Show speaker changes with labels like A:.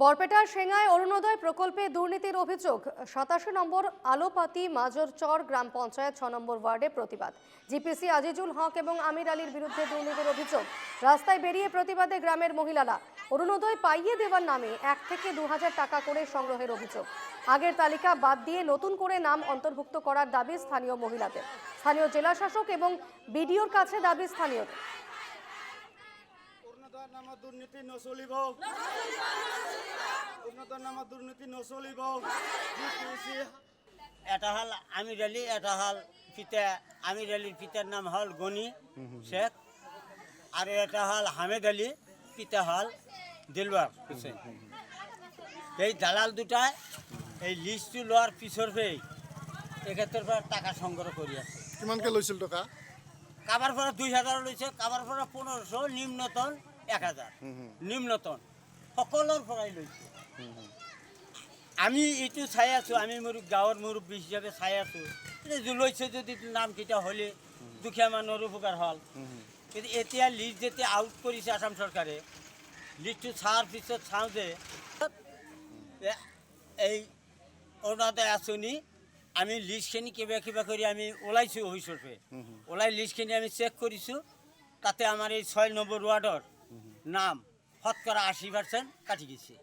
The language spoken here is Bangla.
A: বরপেটার সেঙ্গায় অরুণোদয় প্রকল্পে দুর্নীতির অভিযোগ। সাতাশি নম্বর আলোপাতি মাজরচর গ্রাম পঞ্চায়েত ছ নম্বর ওয়ার্ডে প্রতিবাদ। জিপিসি আজিজুল হক এবং আমির আলীর বিরুদ্ধে দুর্নীতির অভিযোগ। রাস্তায় বেরিয়ে প্রতিবাদে গ্রামের মহিলারা। অরুণোদয় পাইয়ে দেওয়ার নামে এক থেকে দু হাজার টাকা করে সংগ্রহের অভিযোগ। আগের তালিকা বাদ দিয়ে নতুন করে নাম অন্তর্ভুক্ত করার দাবি স্থানীয় মহিলাদের। স্থানীয় জেলা শাসক এবং বিডিওর কাছে দাবি স্থানীয়দের।
B: অৰুণোদয়ৰ নামত নচলিব। নামত দুৰ্নীতি নচলিব।
C: এটা হল আমির আলী এটা হল পিতা আমির আলীর পিতার নাম হল গনি শেখ। আর এটা হল হামেদ আলী পিতা হল দিলবার হোসেন। এই দালাল দুটায় এই লিস্টটো লোৱাৰ পিছৰ পৰাই এখেতৰ পৰা টাকা সংগ্ৰহ কৰি আছে।
D: কিমানকে লৈছিল টকা?
C: কাৰোবাৰ পৰা দুই হাজাৰ লৈছে কাৰোবাৰ পৰা পোন্ধৰশ নিম্নতম এক হাজাৰ নিম্নতম সকলোৰ পৰাই লৈছে। আমি এইটো চাই আছোঁ, আমি মোৰ গাঁৱৰ মুৰব্বী হিচাপে চাই আছোঁ। যে যদি নাম নামকেইটা হ'লে, দুখীয়া মানুহৰ উপকাৰ হ'ল। কিন্তু এতিয়া লিষ্ট যেতিয়া আউট কৰিছে আসাম চৰকাৰে লিষ্টটো চোৱাৰ পিছত চাওঁ যে এই অৰুণোদয় আঁচনি, আমি লিষ্টখিনি কিবা কিবা কৰি আমি ওলাইছোঁ অফিচৰ পৰা ওলাই লিষ্টখিনি আমি চেক কৰিছোঁ, তাতে আমাৰ এই ছয় নম্বৰ ৱাৰ্ডৰ নাম শতকৰা আশী পাৰ্চেণ্ট কাটি গৈছে